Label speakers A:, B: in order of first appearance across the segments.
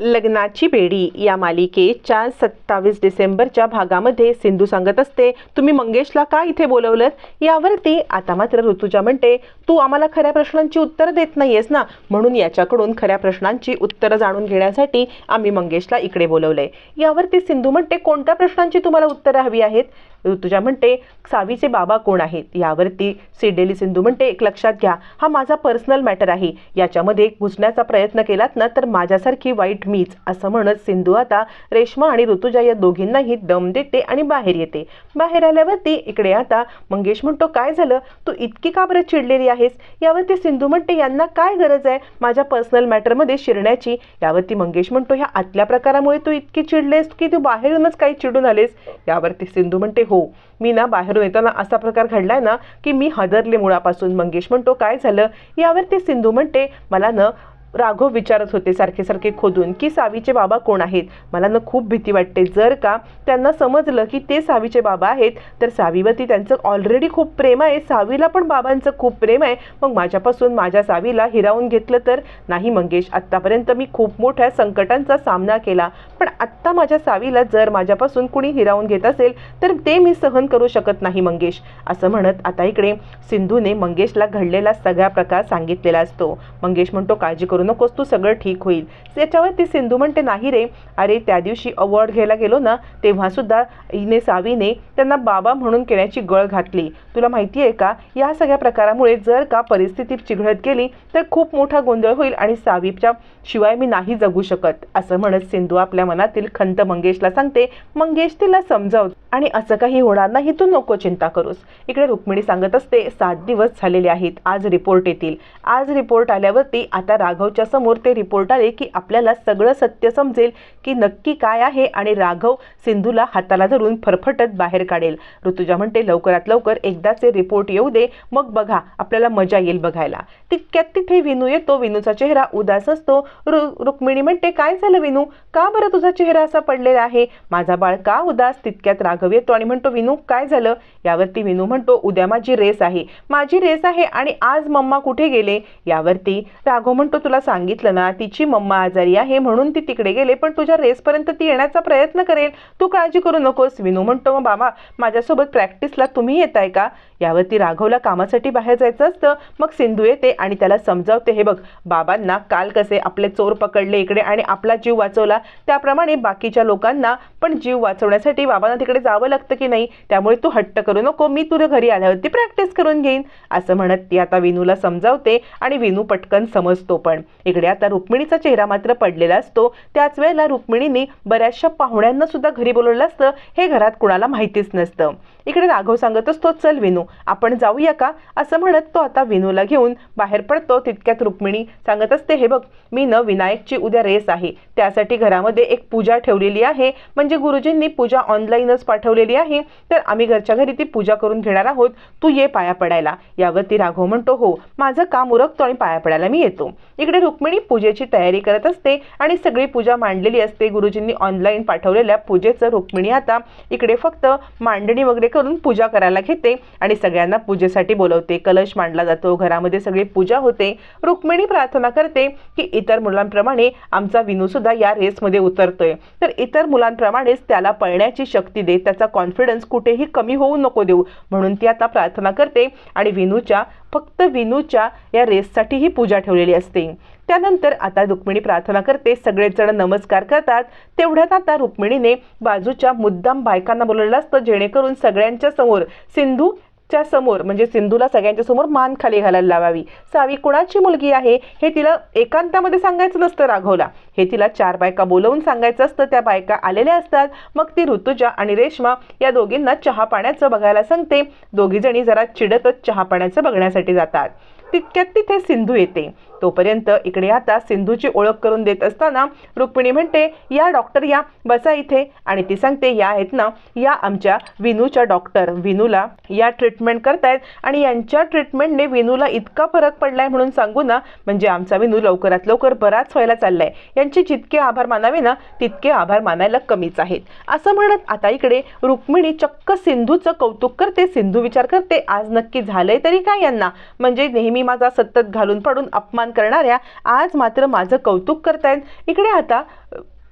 A: लग्नाची बेडी या मालिकेच्या सत्तावीस डिसेंबरच्या भागामध्ये सिंधू सांगत असते तुम्ही मंगेशला का इथे बोलवलं यावरती आता मात्र ऋतुजा म्हणते तू आम्हाला खऱ्या प्रश्नांची उत्तरं देत नाहीयेस ना? म्हणून याच्याकडून खऱ्या प्रश्नांची उत्तरं जाणून घेण्यासाठी आम्ही मंगेशला इकडे बोलवलंय. यावरती सिंधू म्हणते कोणत्या प्रश्नांची तुम्हाला उत्तरं हवी आहेत? ऋतुजा म्हणते सावीचे बाबा कोण आहेत? यावरती सिडेली सिंधू म्हणते एक लक्षात घ्या हा माझा पर्सनल मॅटर आहे. याच्यामध्ये घुसण्याचा प्रयत्न केलात ना तर माझ्यासारखी वाईट मीच असं म्हणत सिंधू आता रेश्मा आणि ऋतुजा या दोघींनाही दम देते आणि बाहेर येते. बाहेर आल्यावरती इकडे आता मंगेश म्हणतो काय झालं? तू इतकी का बरं चिडलेली आहेस? यावरती सिंधू म्हणते यांना काय गरज आहे माझ्या पर्सनल मॅटरमध्ये शिरण्याची? यावरती मंगेश म्हणतो ह्या आतल्या प्रकारामुळे तू इतकी चिडलेस की तू बाहेरूनच काही चिडून आलेस? यावरती सिंधू म्हणते हो हो. मी ना बाहेरून येताना असा प्रकार घडलाय ना की मी हदरले मुळापासून. मंगेश म्हणतो काय झालं? यावरती सिंधू म्हणते मला ना राघव विचारत होते सारखे सारखे खोदून की सावीचे बाबा कोण आहेत? मला ना खूप भीती वाटते. जर का त्यांना समजलं की ते सावीचे बाबा आहेत तर सावीवरती त्यांचं ऑलरेडी खूप प्रेम आहे. सावीला पण बाबांचं खूप प्रेम आहे. मग माझ्यापासून माझ्या सावीला हिरावून घेतलं तर? नाही मंगेश आत्तापर्यंत मी खूप मोठ्या संकटांचा सामना केला. पण आत्ता माझ्या सावीला जर माझ्यापासून कुणी हिरावून घेत असेल तर ते मी सहन करू शकत नाही मंगेश. असं म्हणत आता इकडे सिंधूने मंगेशला घडलेला सगळा प्रकार सांगितलेला असतो. मंगेश म्हणतो काळजी करून नकोस तू सगळं ठीक होईल. त्याच्यावर ती सिंधू म्हणते नाही रे. अरे त्या दिवशी अवॉर्ड घ्यायला गेलो ना तेव्हासुद्धा इने हिने सावीने त्यांना बाबा म्हणून केण्याची गळ घातली. तुला माहिती आहे का? या सगळ्या प्रकारामुळे जर का परिस्थिती चिघळत गेली तर खूप मोठा गोंधळ होईल आणि सावीच्या शिवाय मी नाही जगू शकत असं म्हणत सिंधू आपल्या मनातील खंत मंगेशला सांगते. मंगेश तिला समजाव आणि असं काही होणार नाही तू नको चिंता करूस. इकडे रुक्मिणी सांगत असते सात दिवस झालेले आहेत आज रिपोर्ट येतील. आज रिपोर्ट आल्यावरती आता राघव राघवच्या समोर ते रिपोर्ट आले की आपल्याला सगळं सत्य समजेल की नक्की काय आहे आणि राघव सिंधूला हाताला धरून फरफटत बाहेर काढेल. ऋतुजा म्हणते लवकरात लवकर एकदाचे रिपोर्ट येऊ दे मग बघा आपल्याला मजा येईल बघायला. तितक्यात तिथे विनू येतो विनूचा चेहरा उदास असतो. रु रुक्मिणी म्हणते काय झालं विनू? का बरं तुझा चेहरा असा पडलेला आहे? माझा बाळ का उदास? तितक्यात राघव येतो आणि म्हणतो विनू काय झालं? यावरती विनू म्हणतो उद्या माझी रेस आहे. माझी रेस आहे आणि आज मम्मा कुठे गेले? यावरती राघव म्हणतो तुला सांगितलं ना तिची मम्मा आजारी आहे म्हणून ती तिकडे गेले पण तुझ्या रेसपर्यंत ती येण्याचा प्रयत्न करेल. तू काळजी करू नकोस. विनू म्हणतो मग बाबा माझ्यासोबत प्रॅक्टिसला तुम्ही येताय का? यावरती राघवला कामासाठी बाहेर जायचं असतं. मग सिंधू येते आणि त्याला समजावते हे बघ बाबांना काल कसे आपले चोर पकडले इकडे आणि आपला जीव वाचवला. त्याप्रमाणे बाकीच्या लोकांना पण जीव वाचवण्यासाठी बाबांना तिकडे जावं लागतं की नाही? त्यामुळे तू हट्ट करू नको. मी तुझ्या घरी आल्यावरती प्रॅक्टिस करून घेईन. असं म्हणत ती आता विनूला समजावते आणि विनू पटकन समजतो पण. इकडे आता रुक्मिणीचा चेहरा मात्र पडलेला असतो. त्याच वेळेला रुक्मिणीने बऱ्याचशा पाहुण्यांना सुद्धा घरी बोलवलं असतं. हे घरात कुणाला माहितीच नसतं. इकडे राघव सांगत असतो चल विनू आपण जाऊया का? असं म्हणत तो आता विनूला घेऊन बाहेर पडतो. तितक्यात रुक्मिणी सांगत असते हे बघ मी न विनायकची उद्या रेस आहे. त्यासाठी घरामध्ये एक पूजा ठेवलेली आहे. म्हणजे गुरुजींनी पूजा ऑनलाईनच पाठवलेली आहे. तर आम्ही घरच्या घरी ती पूजा करून घेणार आहोत. तू ये पाया पडायला. यावरती राघव म्हणतो हो माझं काम उरकतो आणि पाया पडायला मी येतो. इकडे रुक्मिणी पूजेची तयारी करत असते आणि सगळी पूजा मांडलेली असते. गुरुजींनी ऑनलाईन पाठवलेल्या पूजेचं रुक्मिणी आता इकडे फक्त मांडणी वगैरे करून पूजा करायला घेते आणि सगळ्यांना पूजेसाठी बोलवते. कलश मांडला जातो घरामध्ये सगळी पूजा होते. रुक्मिणी प्रार्थना करते की इतर मुलांप्रमाणे आमचा विनूसुद्धा या रेसमध्ये उतरतोय. तर इतर मुलांप्रमाणेच त्याला पळण्याची शक्ती दे त्याचा कॉन्फिडन्स कुठेही कमी होऊ नको देऊ म्हणून ती आता प्रार्थना करते आणि विनूच्या फक्त विनूच्या या रेससाठी ही पूजा ठेवलेली असते. त्यानंतर आता रुक्मिणी प्रार्थना करते सगळेजण नमस्कार करतात. तेवढ्यात आता रुक्मिणीने बाजूच्या मुद्दाम बायकांना बोलवलेलं असतं जेणेकरून सगळ्यांच्या समोर सिंधू च्या समोर म्हणजे सिंधूला सगळ्यांच्या समोर मान खाली घालायला लावावी. सावी कुणाची मुलगी आहे? हे तिला एकांतामध्ये सांगायचं नसतं राघवला. हे तिला चार बायका बोलवून सांगायचं असतं. त्या बायका आलेल्या असतात. मग ती ऋतुजा आणि रेश्मा या दोघींना चहा पाण्याचं बघायला सांगते. दोघीजणी जरा चिडतच चहा पाण्याचं बघण्यासाठी जातात. तितक्यात तिथे सिंधू येते. तोपर्यंत इकडे आता सिंधूची ओळख करून देत असताना रुक्मिणी म्हणते या डॉक्टर या बसा इथे. आणि ती सांगते या आहेत ना या आमच्या विनूच्या डॉक्टर विनूला या ट्रीटमेंट करतायत आणि यांच्या ट्रीटमेंटने विनूला इतका फरक पडलाय म्हणून सांगू ना म्हणजे आमचा विनू लवकरात लवकर बराच व्हायला चाललाय. यांचे जितके आभार मानावे ना तितके आभार मानायला कमीच आहेत. असं म्हणत आता इकडे रुक्मिणी चक्क सिंधूचं कौतुक करते सिंधू विचार करते आज नक्की झालंय तरी काय यांना? म्हणजे नेहमी माझा सतत घालून पडून अपमान करणाऱ्या आज मात्र माझं कौतुक करतायत. इकडे आता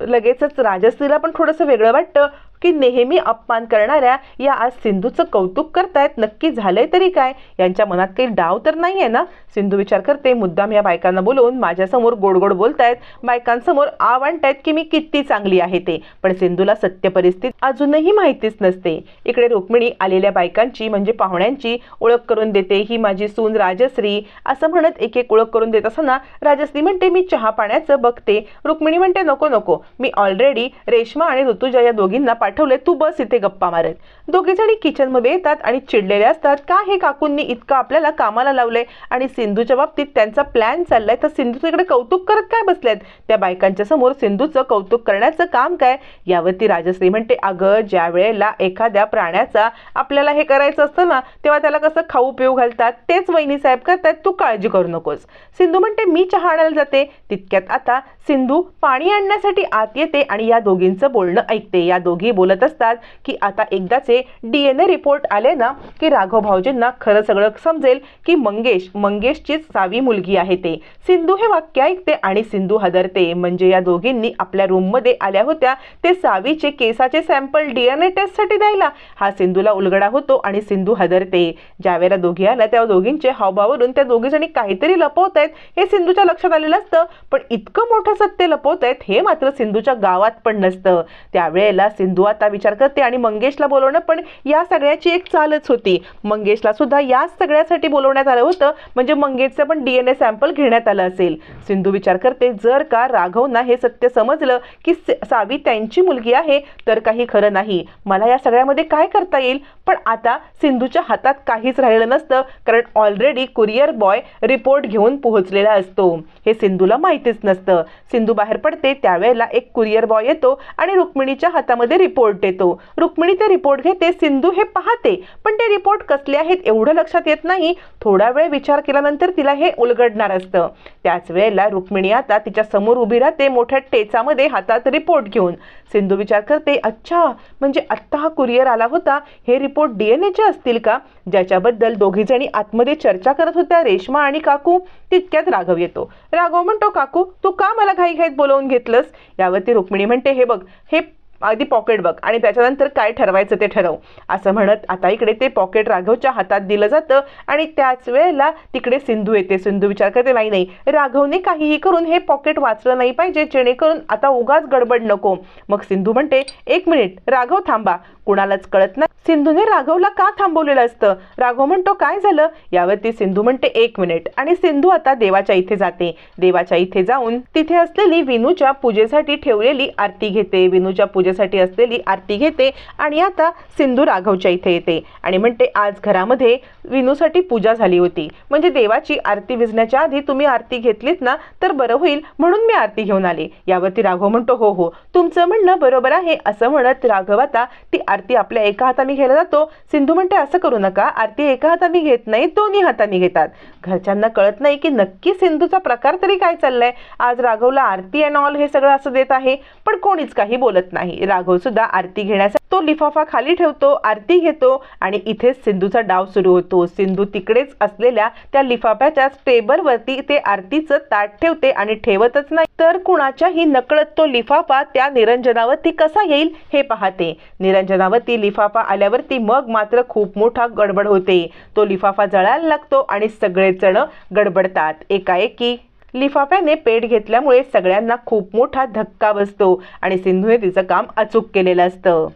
A: लगेचच राजश्रीला पण थोडंसं वेगळं वाटतं. की नेहमी अपमान करणाऱ्या या आज सिंधूचं कौतुक करतायत. नक्की झालंय तरी काय? यांच्या मनात काही डाव तर नाही आहे ना? सिंधू विचार करते मुद्दाम या बायकांना बोलवून माझ्यासमोर गोड गोड बोलतायत. बायकांसमोर आव की मी किती चांगली आहे ते. पण सिंधूला सत्य परिस्थिती अजूनही माहितीच नसते. इकडे रुक्मिणी आलेल्या बायकांची म्हणजे पाहुण्यांची ओळख करून देते. ही माझी सून राजश्री. असं म्हणत एक एक ओळख करून देत असताना राजश्री म्हणते मी चहा पाण्याचं बघते. रुक्मिणी म्हणते नको नको. मी ऑलरेडी रेश्मा आणि ऋतुजा या दोघींना पाठवले तू बस इथे गप्पा मारेल. दोघे जणी किचनमध्ये येतात आणि चिडलेले असतात. का हे काकूंनी इतकं आपल्याला कामाला लावलंय? आणि सिंधूच्या बाबतीत त्यांचा प्लॅन चाललाय. तर सिंधूचं इकडे कौतुक करत काय बसल्यात त्या बायकांच्या समोर सिंधूचं कौतुक करण्याचं काम काय? यावरती राजश्री म्हणते अगं ज्या वेळेला एखाद्या प्राण्याचा आपल्याला हे करायचं असतं ना तेव्हा त्याला कसं खाऊ पिऊ घालतात? तेच वहिनी साहेब करतात तू काळजी करू नकोस. सिंधू म्हणते मी चहा आणायला जाते. तितक्यात आता सिंधू पाणी आणण्यासाठी आत येते आणि या दोघींचं बोलणं ऐकते. या दोघी बोलत असतात की आता एकदाचे डी एन ए रिपोर्ट आले ना की राघव भाऊजींना खरं सगळं समजेल की मंगेश मंगेशचीच सावी मुलगी आहे ते. सिंधू हे वाक्य ऐकते आणि सिंधू हदरते. म्हणजे या दोघींनी आपल्या रूममध्ये आल्या होत्या ते सावीचे केसाचे सॅम्पल डी एन ए टेस्टसाठी द्यायला. हा सिंधूला उलगडा होतो आणि सिंधू हदरते. ज्यावेळेला दोघी आल्या त्या दोघींचे हावभावावरून त्या दोघी जणी काहीतरी लपवत आहेत हे सिंधूच्या लक्षात आलेलं असतं. पण इतकं मोठं सत्य लपवत आहेत हे मात्र सिंधूच्या गावात पण नसतं. त्यावेळेला सिंधू आता विचार करते आणि मंगेशला बोलवणं पण या सगळ्याची एक चालच होती. मंगेशला सुद्धा याच सगळ्यासाठी बोलवण्यात आलं होतं म्हणजे मंगेशचं पण डी एन ए सॅम्पल घेण्यात आलं असेल. सिंधू विचार करते जर का राघवना हे सत्य समजलं की स- सावी त्यांची मुलगी आहे तर काही खरं नाही. मला या सगळ्यामध्ये काय करता येईल? पण आता सिंधूच्या हातात काहीच राहिलं नसतं कारण ऑलरेडी कुरिअर बॉय रिपोर्ट घेऊन पोहोचलेला असतो. हे सिंधूला माहितीच नसतं. सिंधू बाहेर पडते त्यावेळेला एक कुरिअर बॉय येतो आणि रुक्मिणीच्या हातामध्ये रिपोर्ट येतो. रुक्मिणी ते रिपोर्ट घेते सिंधू हे पाहते. पण ते रिपोर्ट कसले आहेत एवढं लक्षात येत नाही. थोडा वेळ विचार केल्यानंतर तिला हे उलगडणार असतं. त्याच वेळेला रुक्मिणी आता तिच्या समोर उभी राहते मोठ्या टेचामध्ये हातात रिपोर्ट घेऊन. सिंधू विचार करते अच्छा म्हणजे आत्ता हा कुरिअर आला होता. हे रिपोर्ट डी एन एचे असतील का? ज्याच्याबद्दल दोघी जणी आतमध्ये चर्चा करत होत्या रेश्मा आणि काकू. तितक्यात राघव येतो. राघव म्हणतो काकू तू का मला घाई घाईत बोलवून घेतलंस? यावरती रुक्मिणी म्हणते हे बघ हे अगदी पॉकेट बघ. आणि त्याच्यानंतर काय ठरवायचं ते ठरव. असं म्हणत आता इकडे ते पॉकेट राघवच्या हातात दिलं जातं आणि त्याच वेळेला तिकडे सिंधू येते. सिंधू विचार करते नाही नाही. राघवने काहीही करून हे पॉकेट वाचलं नाही पाहिजे. जेणेकरून आता उगाच गडबड नको. मग सिंधू म्हणते एक मिनिट. राघव थांबा. कुणालाच कळत नाही. सिंधूने राघवला का थांबवलेलं असतं? राघव म्हणतो काय झालं? यावरती सिंधू म्हणते एक मिनिट. आणि सिंधू आता देवाच्या इथे जाते. देवाच्या इथे जाऊन तिथे असलेली विनूच्या पूजेसाठी ठेवलेली आरती घेते. विनूच्या पूजेसाठी असलेली आरती घेते आणि आता सिंधू राघवच्या इथे येते. आणि म्हणते आज घरामध्ये विनूसाठी पूजा झाली होती. म्हणजे देवाची आरती विजण्याच्या आधी तुम्ही आरती घेतलीत ना तर बरं होईल म्हणून मी आरती घेऊन आले. यावरती राघव म्हणतो हो हो. तुमचं म्हणणं बरोबर आहे. असं म्हणत राघव आता ती आरती आपल्या एका हाताने घ्यायला जातो. सिंधू म्हणते असं करू नका. आरती एका हाताने घेत नाही दोन्ही हाताने घेतात. घरच्यांना कळत नाही की नक्की सिंधूचा प्रकार तरी काय चाललाय. आज राघवला आरती अँड ऑल हे सगळं असं देत आहे पण कोणीच काही बोलत नाही. राघव सुद्धा आरती घेण्यासाठी तो लिफाफा खाली ठेवतो आरती घेतो आणि इथेच सिंधूचा डाव सुरू होतो. सिंधू तिकडेच असलेल्या त्या लिफाफ्याच्या टेबलवरती ते आरतीचं ताट ठेवते आणि ठेवतच नाही. तर कुणाच्याही नकळत तो लिफाफा त्या निरंजनावरती कसा येईल हे पाहते. निरंजनावरती लिफाफा आल्यावरती मग मात्र खूप मोठा गडबड होते. तो लिफाफा जळायला लागतो आणि सगळेजण गडबडतात. एकाएकी लिफाफ्याने पेट घेतल्यामुळे सगळ्यांना खूप मोठा धक्का बसतो आणि सिंधूने तिचं काम अचूक केलेलं असतं.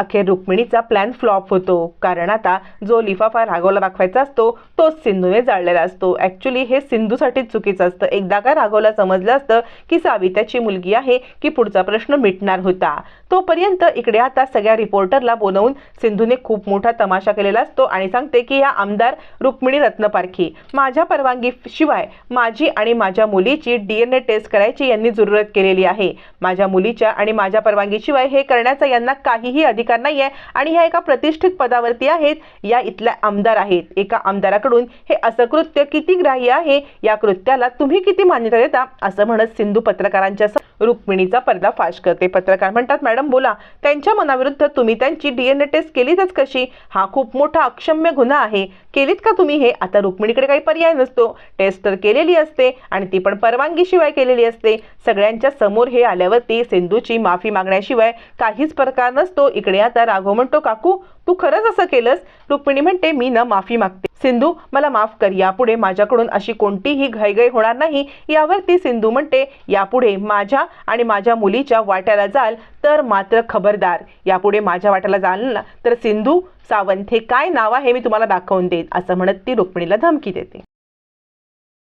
A: अखेर रुक्मिणीचा प्लॅन फ्लॉप होतो. कारण आता जो लिफाफा राघवला दाखवायचा असतो तोच सिंधूने जाळलेला असतो. ॲक्च्युली हे सिंधूसाठीच चुकीचं असतं. एकदा का राघवला समजलं असतं की सावित्याची मुलगी आहे की पुढचा प्रश्न मिटणार होता. तोपर्यंत इकडे आता सगळ्या रिपोर्टरला बोलवून सिंधूने खूप मोठा तमाशा केलेला असतो आणि सांगते की या आमदार रुक्मिणी रत्नपारखी. माझ्या परवानगी शिवाय माझी आणि माझ्या मुलीची डी एन ए टेस्ट करायची यांनी जरूरत केलेली आहे. माझ्या मुलीच्या आणि माझ्या परवानगीशिवाय हे करण्याचा यांना काहीही अधिकार अधिकार नाहीये. आणि ह्या एका प्रतिष्ठित पदावरती आहेत. या इथल्या आमदार आहेत. एका आमदाराकडून हे असं कृत्य किती ग्राह्य आहे? या कृत्याला तुम्ही किती मान्यता देता? असं म्हणत सिंधू पत्रकारांच्या रुक्मिणीचा पर्दाफाश करते. पत्रकार म्हणतात मॅडम बोला. त्यांच्या मनाविरुद्ध तुम्ही त्यांची डीएनए टेस्ट केलीतच कशी? हा खूप मोठा अक्षम्य गुन्हा आहे. केलीत का तुम्ही हे? आता रुक्मिणीकडे काही पर्याय नसतो. टेस्ट तर केलेली असते आणि ती पण परवानगीशिवाय केलेली असते. सगळ्यांच्या समोर हे आल्यावरती सिंधूची माफी मागण्याशिवाय काहीच प्रकार नसतो. इकडे आता राघव म्हणतो काकू तू खरंच असं केलंस? रुक्मिणी म्हणते मी न माफी मागते. सिंधू मला माफ कर यापुढे माझ्याकडून अशी कोणतीही घाईघाई होणार नाही. यावरती सिंधू म्हणते यापुढे माझ्या आणि माझ्या मुलीच्या वाट्याला जाल तर मात्र खबरदार. यापुढे माझ्या वाट्याला जाल ना तर सिंधू सावंत हे काय नाव आहे मी तुम्हाला दाखवून देईन असं म्हणत ती रुक्मिणीला धमकी देते.